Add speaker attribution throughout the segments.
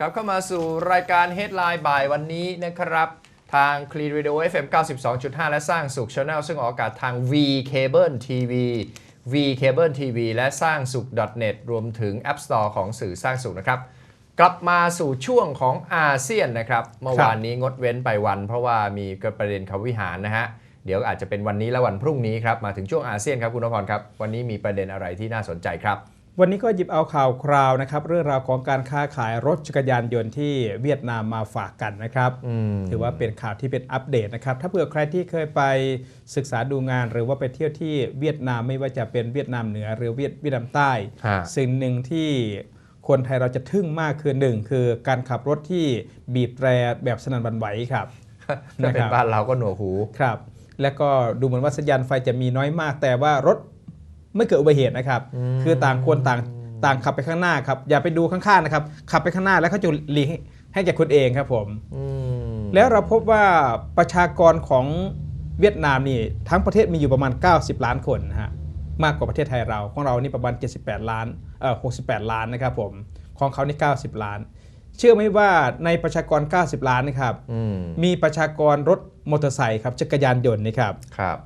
Speaker 1: กลับเข้ามาสู่รายการ Headline บ่ายวันนี้นะครับ ทาง Clean Radio FM 92.5 และสร้างสุข Channel ซึ่งออกอากาศทาง V Cable TV V Cable TV และสร้างสุข .net รวมถึง App Store ของสื่อสร้างสุขนะครับ กลับมาสู่ช่วงของอาเซียนนะครับ เมื่อวานนี้งดเว้นไปวัน เพราะว่ามีประเด็นคำวิหารนะฮะเดี๋ยวอาจจะเป็นวันนี้และวันพรุ่งนี้ครับมาถึงช่วงอาเซียนครับคุณนพรครับวันนี้มีประเด็นอะไรที่น่าสนใจครับ
Speaker 2: วันนี้ก็หยิบเอาข่าวคราวนะครับ เรื่องราวของการค้าขายรถจักรยานยนต์ที่เวียดนามมาฝากกันนะครับ
Speaker 1: อืม
Speaker 2: ถือว่าเป็นข่าวที่เป็นอัปเดตนะครับ ถ้าเผื่อใครที่เคยไปศึกษาดูงานหรือว่าไปเที่ยวที่เวียดนามไม่ว่าจะเป็นเวียดนามเหนือหรือเวียดเวียดนามใต้
Speaker 1: ฮะ
Speaker 2: สิ่งหนึ่งที่คนไทยเราจะทึ่งมากคือหนึ่งคือการขับรถที่บีบแตรแบบสนั่นหวันไหวครับ
Speaker 1: ถ้าเป็น
Speaker 2: นะครับ
Speaker 1: บ้านเราก็หนวกหู
Speaker 2: ครับ แล้วก็ดูเหมือนว่าสัญญาณไฟจะมีน้อยมากแต่ว่ารถ ไม่เกิดอุบัติเหตุนะครับ คือต่างคนต่างต่างขับไปข้างหน้าครับอย่าไปดูข้างๆนะครับขับไปข้างหน้าแล้วเขาจะหลีกให้แก่คุณเองครับผม
Speaker 1: อืม
Speaker 2: แล้วเราพบว่าประชากรของเวียดนามนี่ทั้งประเทศมีอยู่ประมาณ 90 ล้านคนนะฮะมากกว่าประเทศไทยเราของเรานี่ประมาณ 78 ล้านเอ่อ68 ล้านนะครับผมของเขานี่90 ล้าน เชื่อไหมว่าในประชากร 90 ล้านนะครับ
Speaker 1: อืม
Speaker 2: มีประชากรรถมอเตอร์ไซค์ครับจักรยานยนต์นี่ครับ
Speaker 1: ครับ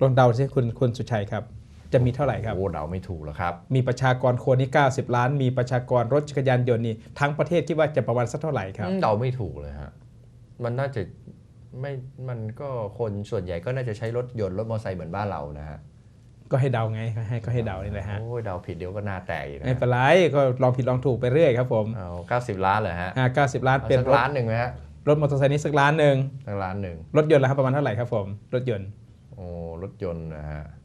Speaker 2: ลองเดาสิคุณคุณสุชัยครับ จะมีเท่าไหร่ครับ
Speaker 1: โอ้เดาไม่ถูกแล้วครับ
Speaker 2: มีประชากรคนนี่90 ล้าน มีประชากรรถจักรยานยนต์นี่ทั้งประเทศคิดว่าจะประมาณสักเท่าไหร่ครับ
Speaker 1: อืมเดาไม่ถูกเลยฮะมันน่าจะไม่มันก็คนส่วนใหญ่ก็น่าจะใช้รถยนต์รถมอเตอร์ไซค์เหมือนบ้านเรานะฮะ
Speaker 2: ก็ให้เดาไงให้ก็ให้เดานี่แหละฮะ
Speaker 1: โอ้ยเดาผิดเดี๋ยวก็หน้าแตกอีกนะ
Speaker 2: ไม่เป็นไรก็ลองผิดลองถูกไปเรื่อยครับผม
Speaker 1: เอาเก้าสิบล้านเหรอฮะ
Speaker 2: อ่า90ล้าน
Speaker 1: เอา
Speaker 2: เป็น
Speaker 1: สัก
Speaker 2: รถ
Speaker 1: ล้านหนึ่งไหมฮะ
Speaker 2: รถมอเตอร์ไซค์นี้สักล้านหนึ่ง
Speaker 1: สักล้านหนึ่ง
Speaker 2: รถยนต์ละครับประมาณเท่าไหร่ครับผมรถยนต์
Speaker 1: โอ้รถยนต์นะฮะเออ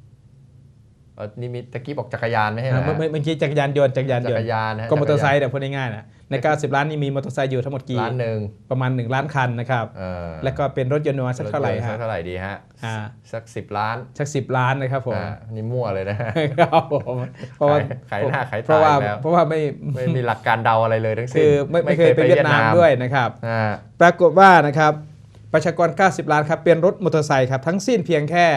Speaker 1: นี่มีตะกี้บอกจักรยานไม่ใช่เหร
Speaker 2: อ่า
Speaker 1: อ
Speaker 2: เมื่อ
Speaker 1: ฮะ
Speaker 2: เมื่อเมื่อกี้จักรยานยนต์จักรยาน
Speaker 1: จั
Speaker 2: ยน
Speaker 1: กร
Speaker 2: ต์
Speaker 1: ยานนะฮะ
Speaker 2: ก็มอเตอร์ไซ
Speaker 1: จั
Speaker 2: ค์เดี๋ยวพูดง่ายๆนะใน 90 ล้านนี่มีมอเตอร์ไซค์อยู่ทั้งหมด
Speaker 1: กรยาน
Speaker 2: กี่
Speaker 1: ล้านหนึ่ง
Speaker 2: ประมาณ 1 ล้านคันนะครับ
Speaker 1: เออ
Speaker 2: แล้วก็เป็นรถยนต์ประมาณสักเท่าไหร่
Speaker 1: ถยนต์สั
Speaker 2: ฮะ
Speaker 1: กเท่าไหร่ดีฮะ
Speaker 2: อ่า
Speaker 1: สักสิบล้าน
Speaker 2: สักสิบล้านนะครับผม
Speaker 1: อ่านี่มั่วเลยนะฮะ
Speaker 2: ครับผมเพราะว่า
Speaker 1: ขายหน้าขายตา
Speaker 2: เพราะว่า
Speaker 1: แล้ว
Speaker 2: เพราะว่าไม่
Speaker 1: ไม่มีหลักการเดาอะไรเลยทั้งสิ้น
Speaker 2: คือไม่ไม่เคยไปเวียดนามด้วยนะครับ
Speaker 1: อ่า
Speaker 2: ปรากฏว่านะครับประชากร 90 ล้านครับเป็นรถมอเตอร์ไซค์ครับทั้งสิ้นเพียงแค่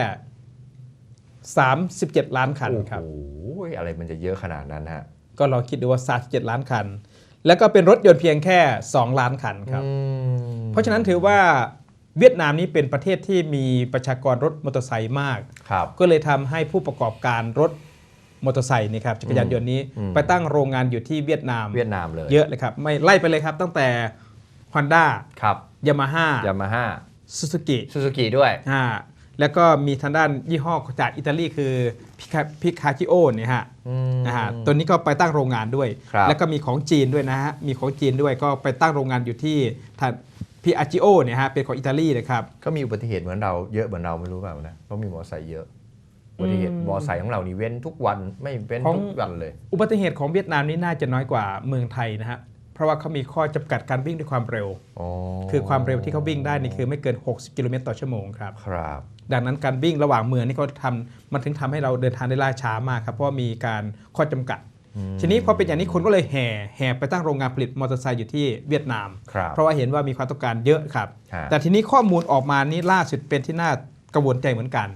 Speaker 2: 37 ล้านคันครับ
Speaker 1: โอ้โหอะไรมันจะเยอะขนาดนั้นฮะ
Speaker 2: ก็ลองคิดดูว่า37ล้านคัน แล้วก็เป็นรถยนต์เพียงแค่ 2 ล้านคันครับ
Speaker 1: อืม
Speaker 2: เพราะฉะนั้นถือว่าเวียดนามนี้เป็นประเทศที่มีประชากรรถมอเตอร์ไซค์มาก
Speaker 1: ครับ
Speaker 2: ก็เลยทำให้ผู้ประกอบการรถมอเตอร์ไซค์นี่ครับจักรยานยนต์นี้
Speaker 1: อืม
Speaker 2: ไปตั้งโรงงานอยู่ที่เวียดนาม
Speaker 1: เวียดนามเลย
Speaker 2: เยอะเลยครับไม่ไล่ไปเลยครับ ตั้งแต่ Honda
Speaker 1: ครับ
Speaker 2: ยามาฮ่ายา
Speaker 1: มาฮ่า
Speaker 2: ซูซูกิ
Speaker 1: ซูซูกิด้วย
Speaker 2: อ่า แล้วก็มีทางด้านยี่ห้อจากอิตาลีคือพิคาชิโอเนี่ยฮะ
Speaker 1: อืม
Speaker 2: นะฮะตัวนี้ก็ไปตั้งโรงงานด้วย
Speaker 1: ครับ
Speaker 2: แล้วก็มีของจีนด้วยนะฮะมีของจีนด้วยก็ไปตั้งโรงงานอยู่ที่ทางพิอาจิโอเนี่ยฮะเป็นของอิตาลีนะครับ
Speaker 1: ก็มีอุบัติเหตุเหมือนเราเยอะเหมือนเราไม่รู้เปล่านะเพราะมีมอเตอร์ไซค์เยอะอุบัติเหตุ
Speaker 2: อืม
Speaker 1: มอเตอร์ไซค์ของเรานี่เว้นทุกวันไม่เว้น
Speaker 2: ของ
Speaker 1: ทุกวันเลย
Speaker 2: อุบัติเหตุของเวียดนามนี่น่าจะน้อยกว่าเมืองไทยนะฮะเพราะว่าเขามีข้อจำกัดการวิ่งด้วยความเร็ว
Speaker 1: อ๋อ
Speaker 2: คือความเร็วที่เขาวิ่งได้นี่คือไม่เกิน 60 กิโลเมตรต่อชั่วโมงครับ
Speaker 1: ครับ
Speaker 2: ดังนั้นการวิ่งระหว่างเมืองนี่เขาทำมันถึงทำให้เราเดินทางได้ล่าช้ามากครับเพราะว่ามีการข้อจำกัดทีนี้พอเป็นอย่างนี้คนก็เลยแห่แห่ไปตั้งโรงงานผลิตมอเตอร์ไซค์อยู่ที่เวียดนาม
Speaker 1: ครับ
Speaker 2: เพราะว่าเห็นว่ามีความต้องการเยอะครับ
Speaker 1: ฮะ
Speaker 2: แต่ทีนี้ข้อมูลออกมานี่ล่าสุดเป็นที่น่ากระวนใจเหมือนกัน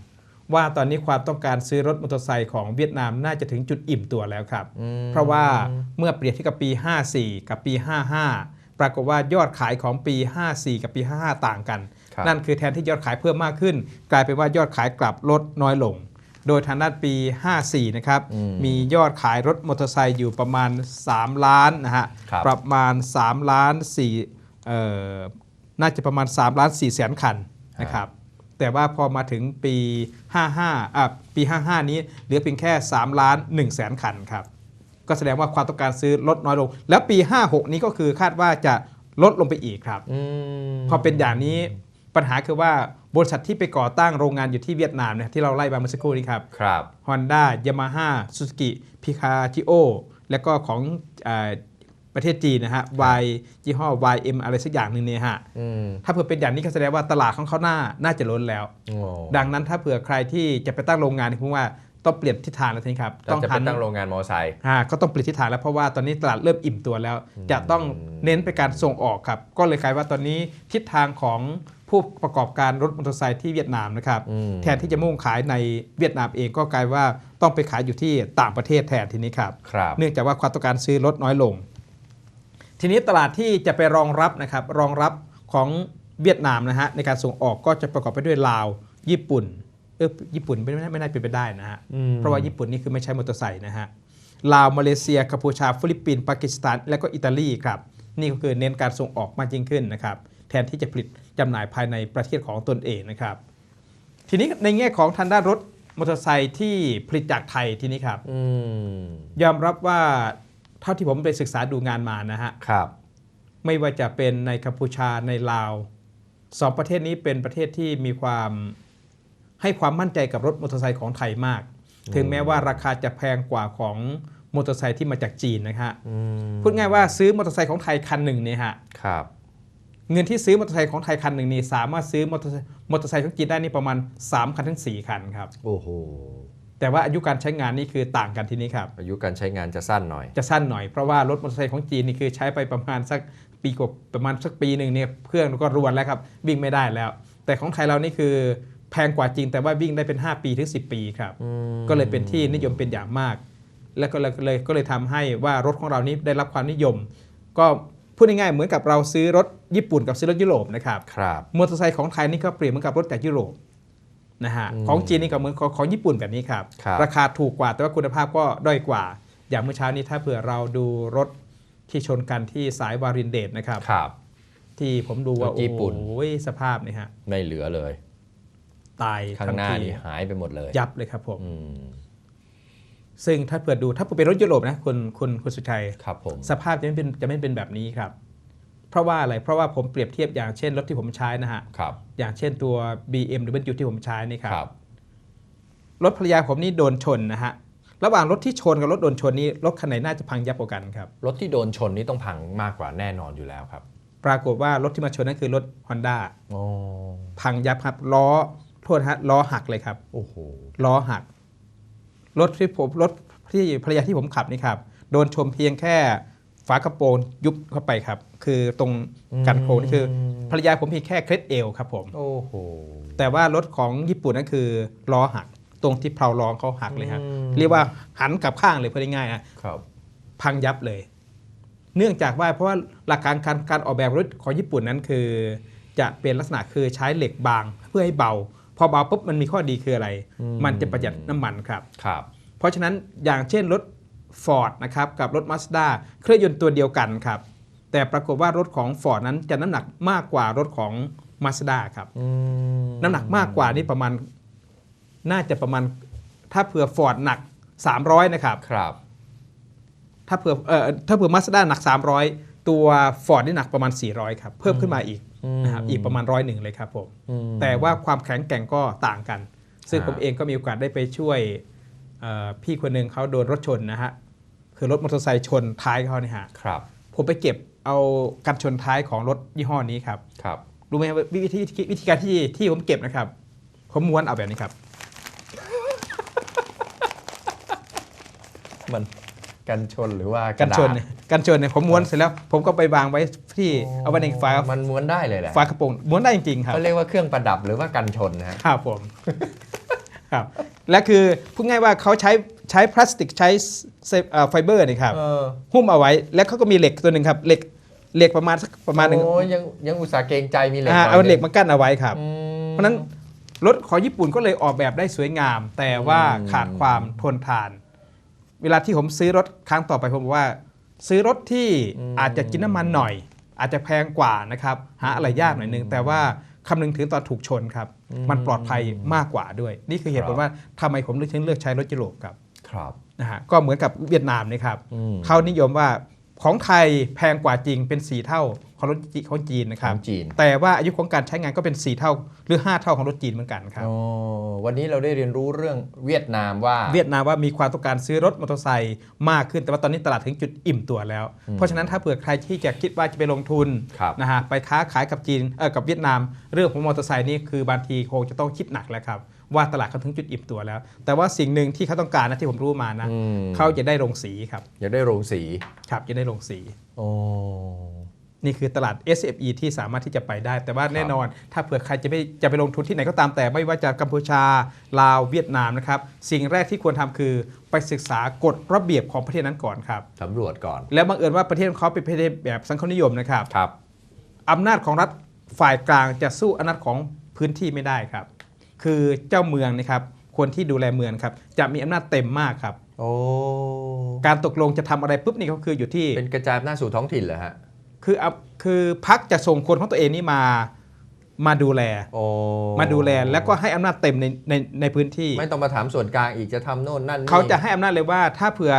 Speaker 2: ว่าตอนนี้ความต้องการซื้อรถมอเตอร์ไซค์ของเวียดนามน่าจะถึงจุดอิ่มตัวแล้วครับ
Speaker 1: อืม
Speaker 2: เพราะว่าเมื่อเปรียบเทียบกับปี 54 กับปี 55 ปรากฏว่ายอดขายของปี 54 กับปี 55 ต่างกัน
Speaker 1: ครับ
Speaker 2: นั่นคือแทนที่ยอดขายเพิ่มมากขึ้น กลายเป็นว่ายอดขายกลับลดน้อยลง โดยทางด้านปี 54 นะครับ
Speaker 1: อืม
Speaker 2: มียอดขายรถมอเตอร์ไซค์อยู่ประมาณ 3 ล้านนะฮะ
Speaker 1: ครับ
Speaker 2: ประมาณ3ล้าน4เอ่อน่าจะประมาณ3ล้าน4แสนคันนะครับแต่ว่าพอมาถึงปี 55อะปี 55 นี้เหลือเพียงแค่ 3 ล้าน1แสนคันครับ ก็แสดงว่าความต้องการซื้อลดน้อยลง แล้วปี 56 นี้ก็คือคาดว่าจะลดลงไปอีกครับ
Speaker 1: อืม
Speaker 2: พอเป็นอย่างนี้ ปัญหาคือว่าบริษัทที่ไปก่อตั้งโรงงานอยู่ที่เวียดนามเนี่ยที่เราไล่มาเมื่อสักครู่นี้ครับ
Speaker 1: ครับ
Speaker 2: Honda Yamaha Suzuki Picasso แล้วก็ของเออประเทศจีนนะฮะ Y ยี่ห้อ YM อะไรสักอย่างหนึ่งเนี่ยฮะ
Speaker 1: อืม
Speaker 2: ถ้าเผื่อเป็นอย่างนี้ก็แสดงว่าตลาดของเขาหน้าน่าจะล้นแล้ว
Speaker 1: โอ้
Speaker 2: ดังนั้นถ้าเผื่อใครที่จะไปตั้งโรงงานเนี่ยผมว่าต้องเปลี่ยนทิศทางแล้วทีนี้ครับ
Speaker 1: เราจะไปตั้งโรงงานมอเตอร์ไซค์
Speaker 2: อ่าก็ต้องเปลี่ยนทิศทางแล้วเพราะว่าตอนนี้ตลาดเริ่มอิ่มตัวแล้ว จะต้องเน้นไปการส่งออกครับ ก็เลยกลายว่าตอนนี้ทิศทางของ ผู้ประกอบการรถมอเตอร์ไซค์ที่เวียดนามนะครับ
Speaker 1: อืม
Speaker 2: แทนที่จะมุ่งขายในเวียดนามเองก็กลายว่าต้องไปขายอยู่ที่ต่างประเทศแทนทีนี้ครับ
Speaker 1: ครับ
Speaker 2: เนื่องจากว่าความต้องการซื้อลดน้อยลง ทีนี้ตลาดที่จะไปรองรับนะครับรองรับของเวียดนามนะฮะในการส่งออกก็จะประกอบไปด้วยลาว ญี่ปุ่นเออญี่ปุ่นไม่ไม่ไม่น่าเป็นไปได้นะฮะ
Speaker 1: อืม
Speaker 2: เพราะว่าญี่ปุ่นนี่คือไม่ใช่มอเตอร์ไซค์นะฮะลาวมาเลเซียกัมพูชาฟิลิปปินส์ปากีสถาน และก็อิตาลีครับนี่ก็คือเน้นการส่งออกมากยิ่งขึ้นนะครับแทนที่จะผลิต จำหน่ายภายในประเทศของตนเองนะครับ ทีนี้ในแง่ของทางด้านรถมอเตอร์ไซค์ที่ผลิตจากไทยทีนี้ครับ
Speaker 1: อืม
Speaker 2: ยอมรับว่าเท่าที่ผมไปศึกษาดูงานมานะฮะ
Speaker 1: ครับ
Speaker 2: ไม่ว่าจะเป็นในกัมพูชาในลาวสองประเทศนี้เป็นประเทศที่มีความให้ความมั่นใจกับรถมอเตอร์ไซค์ของไทยมาก ถึงแม้ว่าราคาจะแพงกว่าของมอเตอร์ไซค์ที่มาจากจีนนะฮะ
Speaker 1: อืม
Speaker 2: พูดง่ายว่าซื้อมอเตอร์ไซค์ของไทยคันหนึ่งเนี่ยฮะ
Speaker 1: ครับ
Speaker 2: เงินที่ซื้อมอเตอร์ไซค์ของไทยคันหนึ่งนี่สามารถซื้อมอเตอร์ไซค์มอเตอร์ไซค์ของจีนได้นี่ประมาณ 3 คันถึง4คันครับ
Speaker 1: โอ้โห
Speaker 2: แต่ว่าอายุการใช้งานนี่คือต่างกันทีนี้ครับ
Speaker 1: อายุการใช้งานจะสั้นหน่อย
Speaker 2: จะสั้นหน่อย เพราะว่ารถมอเตอร์ไซค์ของจีนนี่คือใช้ไปประมาณสักปีกว่าประมาณสักปีหนึ่งเนี่ยเครื่องก็รวนแล้วครับวิ่งไม่ได้แล้ว แต่ของไทยเรานี่คือแพงกว่าจริงแต่ว่าวิ่งได้เป็น 5 ปีถึง 10 ปีครับ
Speaker 1: อืม
Speaker 2: ก็เลยเป็นที่นิยมเป็นอย่างมาก แล้วก็เลยเลยก็เลยทำให้ว่ารถของเรานี้ได้รับความนิยม ก็ พูดง่ายๆเหมือนกับเราซื้อรถญี่ปุ่นกับซื้อรถยุโรปนะครับ
Speaker 1: ครับ
Speaker 2: มอเตอร์ไซค์ของไทยนี่ก็เปรียบเหมือนกับรถจากยุโรปนะฮะ
Speaker 1: อืม
Speaker 2: ของจีนนี่ก็เหมือนของของญี่ปุ่นแบบนี้ครับ
Speaker 1: ครับ
Speaker 2: ราคาถูกกว่าแต่ว่าคุณภาพก็ด้อยกว่า อย่างเมื่อเช้านี้ถ้าเผื่อเราดูรถที่ชนกันที่สายวารินเดชนะครับ
Speaker 1: ครับ
Speaker 2: ที่ผมดูว่าร
Speaker 1: ถญี่ปุ่น
Speaker 2: โอ้ยสภาพนี่ฮะ
Speaker 1: ไม่เหลือเลย
Speaker 2: ตาย
Speaker 1: ข้าง
Speaker 2: ทัน
Speaker 1: หน้า
Speaker 2: ที
Speaker 1: นี่หายไปหมดเลย
Speaker 2: ยับเลยครับผม
Speaker 1: อืม
Speaker 2: ซึ่งถ้าเผื่อดูถ้าเป็นรถยุโรปนะคุณคุณคุณสุชัย
Speaker 1: ครับผม
Speaker 2: สภาพจะไม่เป็นจะไม่เป็นแบบนี้ครับ เพราะว่าอะไรเพราะว่าผมเปรียบเทียบอย่างเช่นรถที่ผมใช้นะฮะ
Speaker 1: ครับ
Speaker 2: อย่างเช่นตัว BMW ที่ผมใช้นี่ครับ
Speaker 1: ครับ
Speaker 2: รถภรรยาผมนี่โดนชนนะฮะระหว่างรถที่ชนกับรถโดนชนนี้รถคันไหนน่าจะพังยับกว่ากันครับ
Speaker 1: รถที่โดนชนนี่ต้องพังมากกว่าแน่นอนอยู่แล้วครับ
Speaker 2: ปรากฏว่ารถที่มาชนนั่นคือรถ Honda
Speaker 1: โอ้
Speaker 2: พังยับครับล้อโทษฮะล้อหักเลยครับ
Speaker 1: โอ้โห
Speaker 2: ล้อหัก รถที่ผมรถที่ภรรยาที่ผมขับนี่ครับโดนชมเพียงแค่ฝากระโปรงยุบเข้าไปครับ คือตรงกันโครงนี่คือภรรยาผมเพียงแค่เคล็ดเอวครับผม
Speaker 1: โอ้โห
Speaker 2: แต่ว่ารถของญี่ปุ่นนั่นคือล้อหักตรงที่เพลาล้อเขาหักเลยฮะ
Speaker 1: อืม
Speaker 2: เรียกว่าหันกลับข้างเลยพูดง่ายๆฮะ
Speaker 1: ครับ
Speaker 2: พังยับเลย เนื่องจากว่าเพราะว่าหลักการการการออกแบบรถของญี่ปุ่นนั้นคือ จะเป็นลักษณะคือใช้เหล็กบางเพื่อให้เบา พอเบาปุ๊บมันมีข้อดีคืออะไร
Speaker 1: อืม
Speaker 2: มันจะประหยัดน้ำมันครับ
Speaker 1: ครับ
Speaker 2: เพราะฉะนั้นอย่างเช่นรถ Ford นะครับกับรถ Mazda เครื่องยนต์ตัวเดียวกันครับ แต่ปรากฏว่ารถของ Ford นั้นจะน้ำหนักมากกว่ารถของ Mazda ครับ
Speaker 1: อืม
Speaker 2: น้ำหนักมากกว่านี่ประมาณน่าจะประมาณถ้าเผื่อ Ford หนัก 300 นะครับ
Speaker 1: ครับ
Speaker 2: ถ้าเผื่อเอ่อถ้าเผื่อ Mazda หนัก 300 ตัว Ford นี่หนักประมาณ 400 ครับ เพิ่มขึ้นมาอีก
Speaker 1: อืม
Speaker 2: นะครับอีกประมาณร้อยหนึ่งเลยครับผม
Speaker 1: อืม
Speaker 2: แต่ว่าความแข็งแกร่งก็ต่างกัน ซึ่ง
Speaker 1: อ่า
Speaker 2: ผมเองก็มีโอกาสได้ไปช่วยเอ่อพี่คนหนึ่งเขาโดนรถชนนะฮะ คือรถมอเตอร์ไซค์ชนท้ายเขาเนี่ยฮะ
Speaker 1: ครับ
Speaker 2: ผมไปเก็บเอากันชนท้ายของรถยี่ห้อนี้ครับ
Speaker 1: ครับ
Speaker 2: รู้ไหมว่าวิธีวิธีการที่ที่ผมเก็บนะครับ ผมม้วนเอาแบบนี้ครับ
Speaker 1: มัน กันชนหรือว่า
Speaker 2: กั
Speaker 1: กัน
Speaker 2: ชนเนี่ยกันชนเนี่ยผมม้วนเสร็จแล้ว ผมก็ไปวางไว้ที่เอาไว้ในฝา
Speaker 1: มันม้วนได้เลยแหละ
Speaker 2: ฝากระโปรงม้วนได้จริงๆครับ
Speaker 1: เขาเรียกว่าเครื่องประดับหรือว่ากันชนนะฮะ
Speaker 2: ครับผมครับและคือพูดง่ายว่าเขาใช้ใช้พลาสติกใช้เซเอ่อไฟเบอร์นี่ครับ
Speaker 1: เออ
Speaker 2: หุ้มเอาไว้แล้วเขาก็มีเหล็กตัวหนึ่งครับเหล็กเหล็กประมาณสักประมาณหนึ่ง
Speaker 1: โอ้ยยังยังอุตส่าห์เกรงใจมีเหล็ก
Speaker 2: อ่า
Speaker 1: หน่ย
Speaker 2: เอาเหล็ก
Speaker 1: นึง
Speaker 2: มากั้นเอาไว้ครับ
Speaker 1: อืม
Speaker 2: เพราะฉะนั้นรถของญี่ปุ่นก็เลยออกแบบได้สวยงาม แต่ว่า
Speaker 1: อืม
Speaker 2: ขาดความทนทาน เวลาที่ผมซื้อรถครั้งต่อไปผมบอกว่า ซื้อรถที่อาจจะกินน้ำมันหน่อย อาจจะแพงกว่านะครับหาอะไรยากหน่อยนึง แต่ว่าคำนึงถึงตอนถูกชนครับ มันปลอดภัยมากกว่าด้วย นี่คือเหตุผลว่าทำไมผมเลือกถึงเลือกใช้รถยุโรปครับ
Speaker 1: ครับ
Speaker 2: นะฮะก็เหมือนกับเวียดนามนะครับ
Speaker 1: อืม
Speaker 2: เขานิยมว่าของไทยแพงกว่าจริงเป็น 4 เท่า ของรถจีของจีนนะค
Speaker 1: ข
Speaker 2: รั
Speaker 1: อบงจีน
Speaker 2: แต่ว่าอายุของการใช้งานก็เป็น 4 เท่าหรือ 5 เท่าของรถจีนเหมือนกันครับ
Speaker 1: โอ้วันนี้เราได้เรียนรู้เรื่องเวียดนามว่า
Speaker 2: เวียดนามว่ามีความต้องการซื้อรถมอเตอร์ไซค์มากขึ้นแต่ว่าตอนนี้ตลาดถึงจุดอิ่มตัวแล้ว เพราะฉะนั้นถ้าเผื่อใครที่จะคิดว่าจะไปลงทุน
Speaker 1: ครับ
Speaker 2: นะฮะไปค้าขายกับจีนเออกับเวียดนาม เรื่องของมอเตอร์ไซค์นี่คือบางทีคงจะต้องคิดหนักแล้วครับว่าตลาดเขาถึงจุดอิ่มตัวแล้ว แต่ว่าสิ่งหนึ่งที่เขาต้องการนะที่ผมรู้มานะ
Speaker 1: อืม
Speaker 2: เขาจะได้โรงสีครับ
Speaker 1: อยากได้โรงสี
Speaker 2: ครับจะได้โรงสี
Speaker 1: โอ้
Speaker 2: นี่คือตลาด SME ที่สามารถที่จะไปได้ แต่ว่าแน่นอน ถ้าเผื่อใครจะไปจะไปลงทุนที่ไหนก็ตามแต่ไม่ว่าจะกัมพูชา ลาวเวียดนามนะครับ สิ่งแรกที่ควรทำคือไปศึกษากฎระเบียบของประเทศนั้นก่อนครับ
Speaker 1: สำรวจก่อน
Speaker 2: แล้วบังเอิญว่าประเทศของเขาเป็นประเทศแบบสังคมนิยมนะครับ
Speaker 1: ครับ
Speaker 2: อำนาจของรัฐฝ่ายกลางจะสู้อำนาจของพื้นที่ไม่ได้ครับ คือเจ้าเมืองนะครับคนที่ดูแลเมืองครับจะมีอำนาจเต็มมากครับ
Speaker 1: โอ้
Speaker 2: การตกลงจะทำอะไรปุ๊บนี่ก็คืออยู่ที่
Speaker 1: เป็นกระจายอำนาจสู่ท้องถิ่นเหรอฮะ
Speaker 2: คือเอาคือพักจะส่งคนของตัวเองนี่มามาดูแล
Speaker 1: โอ้
Speaker 2: มาดูแลแล้วก็ให้อำนาจเต็มในในในพื้นที่
Speaker 1: ไม่ต้องมาถามส่วนกลางอีกจะทำโน่นนั่นนี่
Speaker 2: เขาจะให้อำนาจเลยว่าถ้าเผื่อ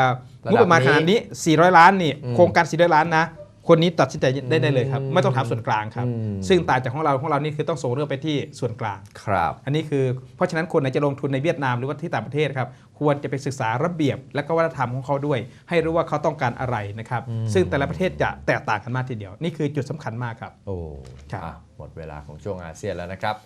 Speaker 1: ระดับ
Speaker 2: งบประมาณขนาดนี้ 400 ล้านนี่
Speaker 1: อืม
Speaker 2: โครงการ 400 ล้านนะ คนนี้ตัดสินใจได้ได้เลยครับ
Speaker 1: อืม
Speaker 2: ไม่ต้องถามส่วนกลางครับ
Speaker 1: อืม
Speaker 2: ซึ่งต่างจากของเราของเรานี่คือต้องส่งเรื่องไปที่ส่วนกลาง
Speaker 1: ครับ
Speaker 2: อันนี้คือเพราะฉะนั้นคนไหนจะลงทุนในเวียดนามหรือว่าที่ต่างประเทศครับควรจะไปศึกษาระเบียบ และก็วัฒนธรรมของเขาด้วย ให้รู้ว่าเขาต้องการอะไรนะครับ
Speaker 1: อืม
Speaker 2: ซึ่งแต่ละประเทศจะแตกต่างกันมากทีเดียว นี่คือจุดสำคัญมากครับ
Speaker 1: โอ้
Speaker 2: ครับ
Speaker 1: อะหมดเวลาของช่วงอาเซียนแล้วนะครับ